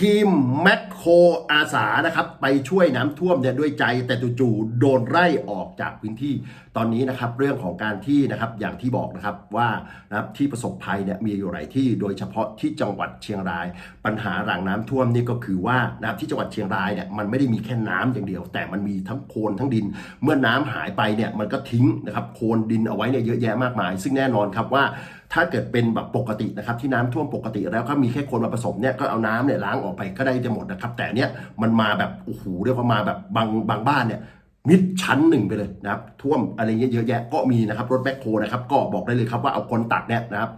ทีมแมคโครอาสานะครับ ไปช่วยน้ำท่วมเนี่ยด้วยใจ แต่จู่ๆโดนไล่ออกจากพื้นที่ตอนนี้นะครับ เรื่องของการที่นะครับอย่างที่บอกนะครับว่านะครับที่ประสบภัยเนี่ยมีอยู่หลายที่โดยเฉพาะที่จังหวัดเชียงราย ปัญหาหลังน้ำท่วมนี่ก็คือว่านะครับที่จังหวัดเชียงรายเนี่ยมันไม่ได้มีแค่น้ำอย่างเดียว แต่มันมีทั้งโคลนทั้งดิน เมื่อน้ำหายไปเนี่ยมันก็ทิ้งนะครับโคลนดินเอาไว้เนี่ยเยอะแยะมากมาย ซึ่งแน่นอนครับว่าถ้าเกิดเป็นแบบปกตินะครับที่น้ำท่วมปกติแล้วก็มีแค่คนมาผสมเนี่ยก็เอาน้ำเนี่ยล้างออกไปก็ได้จะหมดนะครับ แต่เนี้ยมันมาแบบโอ้โหเรียกว่ามาแบบบางบางบ้านเนี่ยมิดชั้นหนึ่งไปเลยนะครับท่วมอะไรเงี้ยเยอะแยะก็มีนะครับรถแบ็คโฮนะครับก็บอกได้เลยครับว่าเอาคนตักเนี่ยนะครับ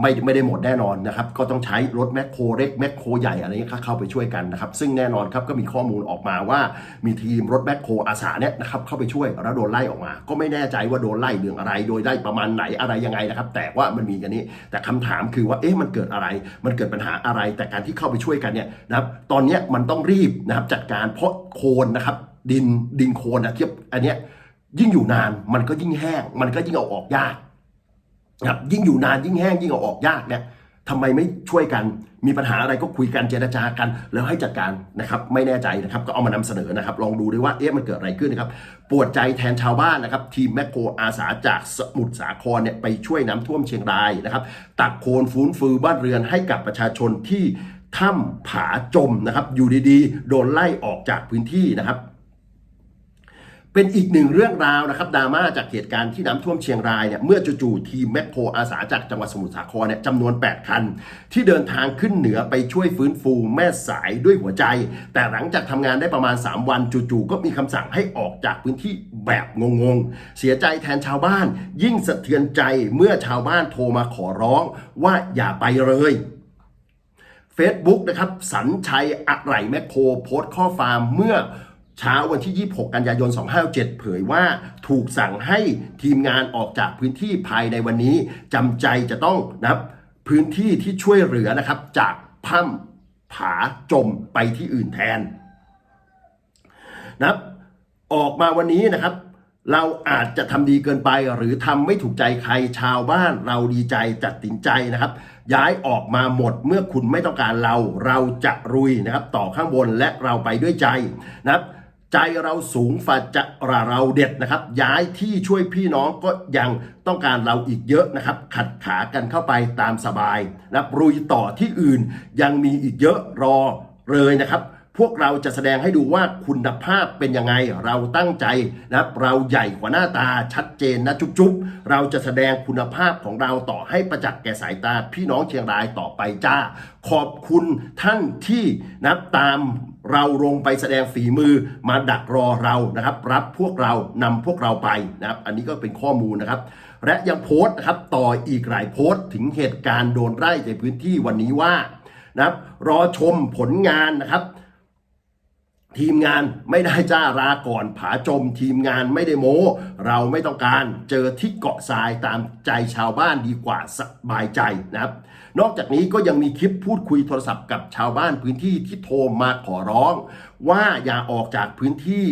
ไม่ไม่ได้หมดแน่นอนนะครับ ก็ต้องใช้รถแมคโครเล็กแมคโครใหญ่อะไรเงี้ยเข้าไปช่วยกันนะครับ ซึ่งแน่นอนครับก็มีข้อมูลออกมาว่า มีทีมรถแมคโครอาสาเนี่ยนะครับเข้าไปช่วยแล้วโดนไล่ออกมา ก็ไม่แน่ใจว่าโดนไล่เรื่องอะไร โดยไล่ประมาณไหนอะไรยังไงนะครับ แต่ว่ามันมีกันนี้ แต่คำถามคือว่าเอ๊ะมันเกิดอะไร มันเกิดปัญหาอะไร แต่การที่เข้าไปช่วยกันเนี่ยนะครับตอนเนี้ยมันต้องรีบนะครับจัดการเพราะโคลนนะครับดินดินโคลนนะเทียบอันเนี้ยยิ่งอยู่นานมันก็ยิ่งแห้ง มันก็ยิ่งเอาออกยาก นะครับยิ่งอยู่นานยิ่งแห้งยิ่งเอาออกยากเนี่ยทำไมไม่ช่วยกันมีปัญหาอะไรก็คุยกันเจรจากัน แล้วให้จัดการนะครับไม่แน่ใจนะครับก็เอามานำเสนอนะครับ ลองดูด้วยว่าเอ๊ะมันเกิดอะไรขึ้นนะครับปวดใจแทนชาวบ้านนะครับ ทีมแมคโครอาสาจากสมุทรสาครเนี่ยไปช่วยน้ำท่วมเชียงรายนะครับ ตักโคลนฟื้นฟูบ้านเรือนให้กับประชาชนที่ถ้ำผาจมนะครับ อยู่ดีๆ โดนไล่ออกจากพื้นที่นะครับ เป็นอีกหนึ่งเรื่องราวนะครับดราม่าจากเหตุการณ์ที่น้ำท่วมเชียงรายเนี่ยเมื่อจู่ๆทีมแมคโครอาสาจากจังหวัดสมุทรสาครเนี่ยจำนวน 8 คัน ที่เดินทางขึ้นเหนือไปช่วยฟื้นฟูแม่สายด้วยหัวใจ แต่หลังจากทำงานได้ประมาณ 3 วันจู่ๆก็มีคำสั่งให้ออกจากพื้นที่แบบงงๆ เสียใจแทนชาวบ้าน ยิ่งสะเทือนใจเมื่อชาวบ้านโทรมาขอร้องว่าอย่าไปเลย Facebook นะครับสันชัยอะไหลแมคโครโพสต์ข้อความเมื่อ เช้าวันที่ 26 กันยายน 257 เผยว่าถูกสั่งให้ทีมงานออกจากพื้นที่ภายในวันนี้จำใจจะต้องนะับพื้นที่ที่ช่วยเหลือนะครับ จากถ้ำผาจมไปที่อื่นแทนนะครับ ออกมาวันนี้นะครับ เราอาจจะทำดีเกินไปหรือทำไม่ถูกใจใครชาวบ้าน เราดีใจจัดสินใจนะครับ ย้ายออกมาหมดเมื่อคุณไม่ต้องการเรา เราจะรุยนะครับ ต่อข้างบนและเราไปด้วยใจนะครับ ใจเราสูงฝ่าจะราเราเด็ดนะครับ ย้ายที่ช่วยพี่น้องก็ยังต้องการเราอีกเยอะนะครับ ขัดขากันเข้าไปตามสบายนะรุยต่อที่อื่นยังมีอีกเยอะรอเลยนะครับ พวกเราจะแสดงให้ดูว่าคุณภาพเป็นยังไงเราตั้งใจนะครับ เราใหญ่กว่าหน้าตาชัดเจนนะจุ๊บๆเราจะแสดงคุณภาพของเราต่อให้ประจักษ์แก่สายตาพี่น้องเชียงรายต่อไปจ้า ขอบคุณท่านที่นะับตาม เราลงไปแสดงฝีมือมาดักรอเรานะครับ รับพวกเรานำพวกเราไปนะครับ อันนี้ก็เป็นข้อมูลนะครับ และยังโพสต์นะครับต่ออีกหลายโพสต์ถึงเหตุการณ์โดนไล่ในพื้นที่วันนี้ว่านะครับรอชมผลงานนะครับ ทีมงานไม่ได้จ้าราก่อนผาจม ทีมงานไม่ได้โม้เราไม่ต้องการเจอที่เกาะทรายตามใจชาวบ้านดีกว่าสบายใจนะครับ นอกจากนี้ก็ยังมีคลิปพูดคุยโทรศัพท์กับชาวบ้านพื้นที่ที่โทรมาขอร้อง ว่าอย่าออกจากพื้นที่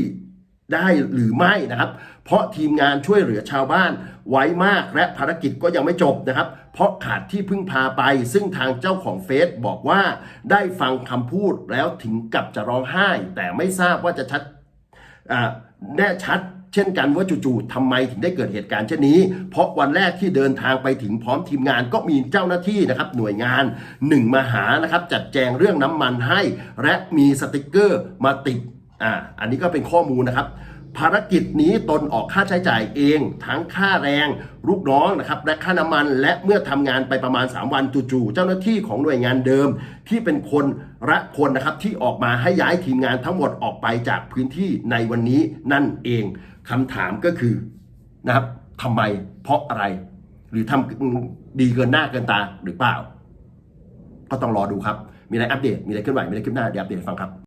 ได้หรือไม่นะครับ เพราะทีมงานช่วยเหลือชาวบ้านไว้มากและภารกิจก็ยังไม่จบนะครับ เพราะขาดที่พึ่งพาไป ซึ่งทางเจ้าของเฟซบอกว่าได้ฟังคำพูดแล้วถึงกับจะร้องไห้ แต่ไม่ทราบว่าจะชัดแน่ชัดเช่นกันว่าจู่ๆทำไมถึงได้เกิดเหตุการณ์เช่นนี้ เพราะวันแรกที่เดินทางไปถึงพร้อมทีมงานก็มีเจ้าหน้าที่นะครับหน่วยงานหนึ่งมาหานะครับจัดแจงเรื่องน้ำมันให้ และมีสติกเกอร์มาติด อ่าอันนี้ก็เป็นข้อมูลนะครับ ภารกิจนี้ตนออกค่าใช้จ่ายเอง ทั้งค่าแรงลูกน้องนะครับและค่าน้ำมันและเมื่อทำงานไปประมาณ 3 วันจู่ๆเจ้าหน้าที่ของหน่วยงานเดิม ที่เป็นคนละคนนะครับที่ออกมาให้ย้ายทีมงานทั้งหมดออกไปจากพื้นที่ในวันนี้นั่นเองคำถามก็คือนะครับทำไมเพราะอะไร หรือทำดีเกินหน้าเกินตาหรือเปล่า ก็ต้องรอดูครับ มีอะไรอัปเดต มีอะไรเคลื่อนไหวมีอะไรขึ้นหน้าเดี๋ยวอัปเดตให้ฟังครับ